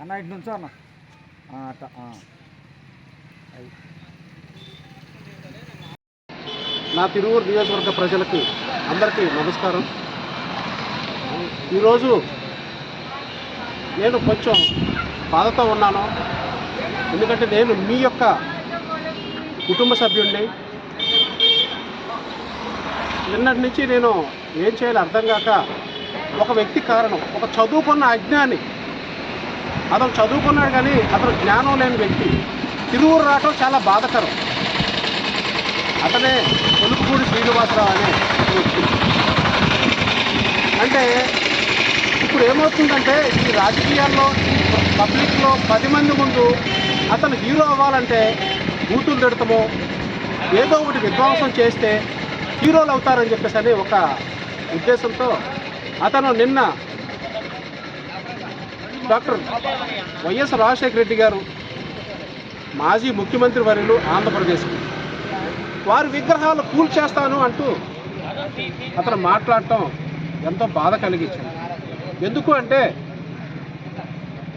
అన్న ఇటు నుంచో అన్న. అట్ట, నా తిరువూరు నియోజకవర్గ ప్రజలకి అందరికీ నమస్కారం. ఈరోజు నేను కొంచెం బాధతో ఉన్నాను. ఎందుకంటే నేను మీ యొక్క కుటుంబ సభ్యుడిని నిన్నటి నుంచి నేను ఏం చేయాలో అర్థం కాక ఒక వ్యక్తి కారణం ఒక చదువుకున్న అజ్ఞాని అతను చదువుకున్నాడు కానీ అతను జ్ఞానం లేని వ్యక్తి. తిరువురు రావటం చాలా బాధకరం. అతనే కొలుపుకూడి శ్రీనివాసరావు అనే అంటే ఇప్పుడు ఏమవుతుందంటే ఈ రాజకీయాల్లో పబ్లిక్లో పది మంది ముందు అతను హీరో అవ్వాలంటే బూతులు తిడతామో ఏదో ఒకటి విధ్వంసం చేస్తే హీరోలు అవుతారని చెప్పేసి అని ఒక ఉద్దేశంతో అతను నిన్న డాక్టర్ వైఎస్ రాజశేఖర రెడ్డి గారు మాజీ ముఖ్యమంత్రి వర్యులు ఆంధ్రప్రదేశ్కి వారి విగ్రహాలు కూల్చేస్తాను అంటూ అతను మాట్లాడటం ఎంతో బాధ కలిగించింది. ఎందుకు అంటే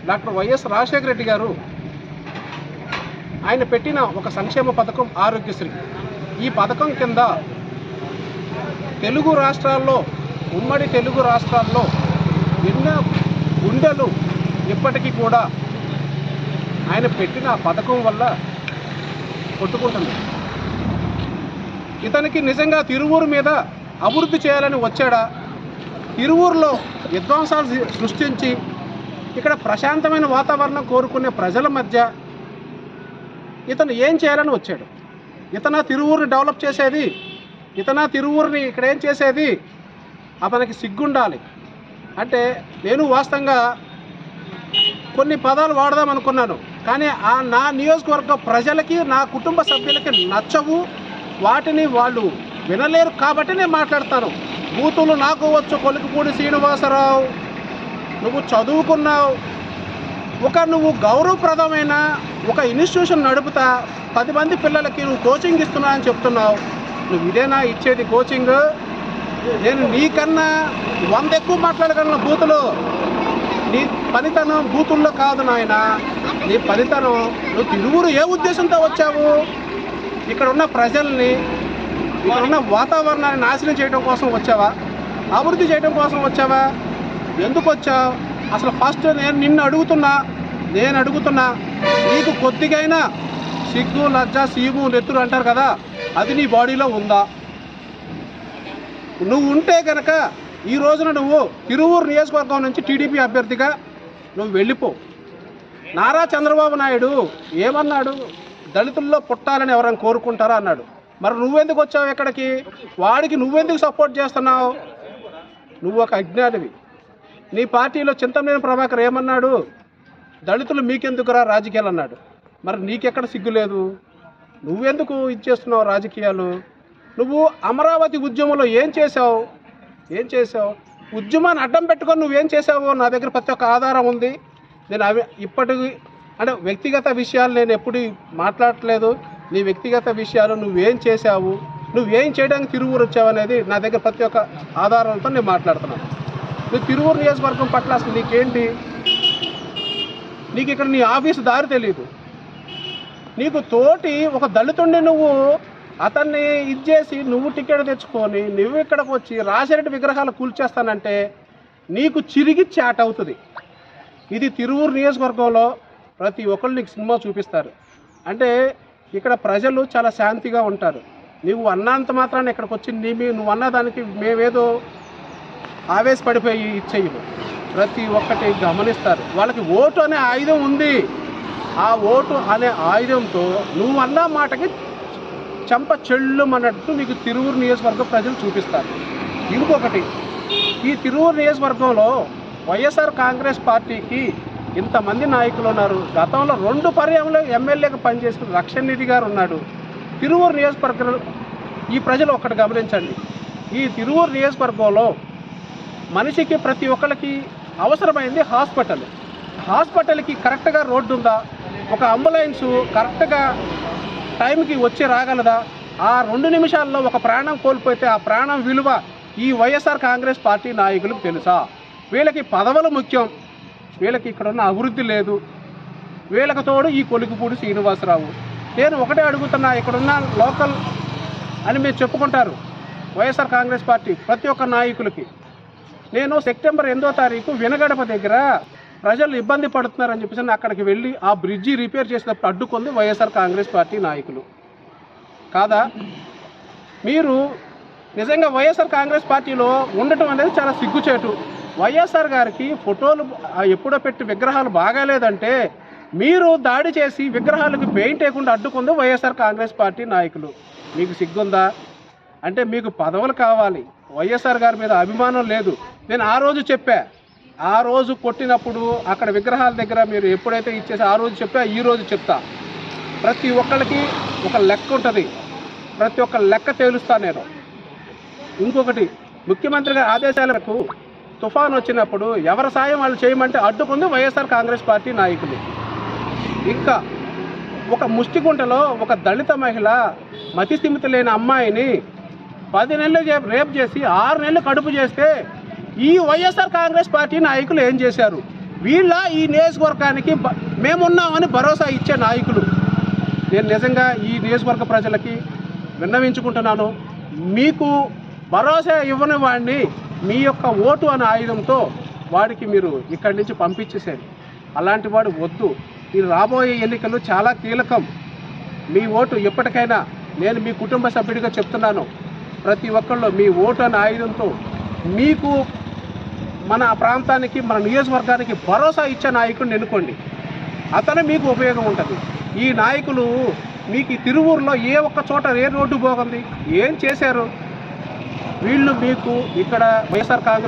డాక్టర్ వైఎస్ రాజశేఖర రెడ్డి గారు ఆయన పెట్టిన ఒక సంక్షేమ పథకం ఆరోగ్యశ్రీ. ఈ పథకం కింద తెలుగు రాష్ట్రాల్లో ఉమ్మడి తెలుగు రాష్ట్రాల్లో ఎన్నో గుండెలు ఇప్పటికీ కూడా ఆయన పెట్టిన పథకం వల్ల కొట్టుకుంటుంది. ఇతనికి నిజంగా తిరువూరు మీద అభివృద్ధి చేయాలని వచ్చాడా? తిరువూరులో విధ్వంసాలు సృష్టించి ఇక్కడ ప్రశాంతమైన వాతావరణం కోరుకునే ప్రజల మధ్య ఇతను ఏం చేయాలని వచ్చాడు? ఇతన తిరువూరుని డెవలప్ చేసేది? ఇతన తిరువూరుని ఇక్కడ ఏం చేసేది? అతనికి సిగ్గుండాలి. అంటే నేను వాస్తవంగా కొన్ని పదాలు వాడదాం అనుకున్నాను. కానీ ఆ నా నియోజకవర్గ ప్రజలకి నా కుటుంబ సభ్యులకి నచ్చవు. వాటిని వాళ్ళు వినలేరు కాబట్టి నేను మాట్లాడతాను. బూతులు నాకు వచ్చు కొలికిపూడి శ్రీనివాసరావు. నువ్వు చదువుకున్నావు. ఒక నువ్వు గౌరవప్రదమైన ఒక ఇన్స్టిట్యూషన్ నడుపుతా పది మంది పిల్లలకి నువ్వు కోచింగ్ ఇస్తున్నా అని చెప్తున్నావు. నువ్వు ఇదేనా ఇచ్చేది కోచింగ్? నేను నీకన్నా వంద ఎక్కువ మాట్లాడగలను బూతులు. నీ పనితనం బూతుల్లో కాదు నాయన. నీ పనితనం నువ్వు తిరువురు ఏ ఉద్దేశంతో వచ్చావు? ఇక్కడ ఉన్న ప్రజల్ని ఇక్కడ ఉన్న వాతావరణాన్ని నాశనం చేయడం కోసం వచ్చావా? అభివృద్ధి చేయడం కోసం వచ్చావా? ఎందుకు వచ్చావు? అసలు ఫస్ట్ నేను నిన్ను అడుగుతున్నా నేను అడుగుతున్నా నీకు కొద్దిగైనా సిగ్గు లజ్జ సీము నెత్తురు అంటారు కదా అది నీ బాడీలో ఉందా? నువ్వు ఉంటే కనుక ఈ రోజున నువ్వు తిరువూరు నియోజకవర్గం నుంచి టీడీపీ అభ్యర్థిగా నువ్వు వెళ్ళిపో. నారా చంద్రబాబు నాయుడు ఏమన్నాడు? దళితుల్లో పుట్టాలని ఎవరైనా కోరుకుంటారా అన్నాడు. మరి నువ్వెందుకు వచ్చావు ఇక్కడికి వాడికి నువ్వెందుకు సపోర్ట్ చేస్తున్నావు? నువ్వు ఒక అజ్ఞానివి. నీ పార్టీలో చింతమనేని ప్రభాకర్ ఏమన్నాడు? దళితులు మీకెందుకురా రాజకీయాలు అన్నాడు. మరి నీకెక్కడ సిగ్గు లేదు? నువ్వెందుకు ఇచ్చేస్తున్నావు రాజకీయాలు? నువ్వు అమరావతి ఉద్యమంలో ఏం చేసావు ఏం చేసావు? ఉద్యమాన్ని అడ్డం పెట్టుకొని నువ్వేం చేసావు? నా దగ్గర ప్రతి ఒక్క ఆధారం ఉంది. నేను అవి ఇప్పటికి అంటే వ్యక్తిగత విషయాలు నేను ఎప్పుడు మాట్లాడట్లేదు. నీ వ్యక్తిగత విషయాలు నువ్వేం చేసావు? నువ్వేం చేయడానికి తిరువురు వచ్చావు అనేది నా దగ్గర ప్రతి ఒక్క ఆధారాలతో నేను మాట్లాడుతున్నాను. నువ్వు తిరువురు నియోజకవర్గం పట్ల అసలు నీకేంటి? నీకు ఇక్కడ నీ ఆఫీసు దారి తెలియదు నీకు తోటి ఒక దళితుండి నువ్వు అతన్ని ఇచ్చేసి నువ్వు టికెట్ తెచ్చుకొని నువ్వు ఇక్కడికి వచ్చి రాసిరెడ్డి విగ్రహాలు కూల్చేస్తానంటే నీకు చిరిగి చాట్ అవుతుంది. ఇది తిరువూరు నియోజకవర్గంలో ప్రతి ఒక్కళ్ళు నీకు సినిమా చూపిస్తారు. అంటే ఇక్కడ ప్రజలు చాలా శాంతిగా ఉంటారు. నువ్వు అన్నంత మాత్రాన్ని ఇక్కడికి వచ్చి నీ మీ- నువ్వు అన్నదానికి మేమేదో ఆవేశపడిపోయి ఇచ్చేయము ప్రతి ఒక్కటి గమనిస్తారు. వాళ్ళకి ఓటు అనే ఆయుధం ఉంది. ఆ ఓటు అనే ఆయుధంతో నువ్వు అన్న మాటకి చంప చెల్లుమన్నట్టు మీకు తిరువురు నియోజకవర్గ ప్రజలు చూపిస్తారు. ఇంకొకటి ఈ తిరువురు నియోజకవర్గంలో వైఎస్ఆర్ కాంగ్రెస్ పార్టీకి ఇంతమంది నాయకులు ఉన్నారు. గతంలో రెండు పర్యాయంలో ఎమ్మెల్యేగా పనిచేసిన రక్షణ నిధి గారు ఉన్నాడు. తిరువూరు నియోజకవర్గం ఈ ప్రజలు ఒక్కటి గమనించండి. ఈ తిరువూరు నియోజకవర్గంలో మనిషికి ప్రతి ఒక్కరికి అవసరమైంది హాస్పిటల్. హాస్పిటల్కి కరెక్ట్గా రోడ్డు ఉందా ఒక అంబులెన్సు కరెక్ట్గా టైంకి వచ్చి రాగలదా? ఆ రెండు నిమిషాల్లో ఒక ప్రాణం కోల్పోతే ఆ ప్రాణం విలువ ఈ వైఎస్ఆర్ కాంగ్రెస్ పార్టీ నాయకులకు తెలుసా? వీళ్ళకి పదవులు ముఖ్యం. వీళ్ళకి ఇక్కడ ఉన్న అభివృద్ధి లేదు. వీళ్ళకి తోడు ఈ కొలుగుపూడి శ్రీనివాసరావు. నేను ఒకటే అడుగుతున్నా ఇక్కడున్న లోకల్ అని మీరు చెప్పుకుంటారు. వైఎస్ఆర్ కాంగ్రెస్ పార్టీ ప్రతి ఒక్క నాయకులకి. నేను సెప్టెంబర్ ఎనిమిదో తారీఖు వినగడప దగ్గర ప్రజలు ఇబ్బంది పడుతున్నారని చెప్పేసి అక్కడికి వెళ్ళి ఆ బ్రిడ్జి రిపేర్ చేసినప్పుడు అడ్డుకుంది వైఎస్ఆర్ కాంగ్రెస్ పార్టీ నాయకులు. కాదా? మీరు నిజంగా వైఎస్ఆర్ కాంగ్రెస్ పార్టీలో ఉండటం అనేది చాలా సిగ్గుచేటు. వైఎస్ఆర్ గారికి ఫోటోలు ఎప్పుడో పెట్టి విగ్రహాలు బాగాలేదంటే మీరు దాడి చేసి విగ్రహాలకు పెయింట్ వేయకుండా అడ్డుకుంది వైఎస్ఆర్ కాంగ్రెస్ పార్టీ నాయకులు. మీకు సిగ్గుందా? అంటే మీకు పదవులు కావాలి. వైఎస్ఆర్ గారి మీద అభిమానం లేదు. నేను ఆ రోజు చెప్పా. ఆ రోజు కొట్టినప్పుడు అక్కడ విగ్రహాల దగ్గర మీరు ఎప్పుడైతే ఇచ్చేసి ఆ రోజు చెప్తా ఈ రోజు చెప్తా. ప్రతి ఒక్కళ్ళకి ఒక లెక్క ఉంటుంది. ప్రతి ఒక్క లెక్క తేలుస్తా నేను. ఇంకొకటి ముఖ్యమంత్రి గారి ఆదేశాలకు తుఫాన్ వచ్చినప్పుడు ఎవరి సాయం వాళ్ళు చేయమంటే అడ్డుకుంది వైఎస్ఆర్ కాంగ్రెస్ పార్టీ నాయకులు. ఇంకా ఒక ముష్టిగుంటలో ఒక దళిత మహిళ మతిస్థిమిత లేని అమ్మాయిని పది నెలలు రేపు చేసి ఆరు నెలలు కడుపు చేస్తే ఈ వైఎస్ఆర్ కాంగ్రెస్ పార్టీ నాయకులు ఏం చేశారు? వీళ్ళ ఈ నియోజకవర్గానికి మేమున్నామని భరోసా ఇచ్చే నాయకులు. నేను నిజంగా ఈ నియోజకవర్గ ప్రజలకి విన్నవించుకుంటున్నాను. మీకు భరోసా ఇవ్వని వాడిని మీ యొక్క ఓటు అనే ఆయుధంతో వాడికి మీరు ఇక్కడి నుంచి పంపించేసేది అలాంటి వాడు వద్దు. ఈ రాబోయే ఎన్నికలు చాలా కీలకం. మీ ఓటు ఎప్పటికైనా నేను మీ కుటుంబ సభ్యుడిగా చెప్తున్నాను. ప్రతి ఒక్కళ్ళు మీ ఓటు అనే ఆయుధంతో మీకు మన ప్రాంతానికి మన నియోజకవర్గానికి భరోసా ఇచ్చే నాయకుడిని ఎన్నుకోండి. అతను మీకు ఉపయోగం ఉంటుంది. ఈ నాయకులు మీకు ఈ తిరువూరులో ఏ ఒక్క చోట ఏ రోడ్డు పోగుంది? ఏం చేశారు? వీళ్ళు మీకు ఇక్కడ వైఎస్ఆర్ కాంగ్రెస్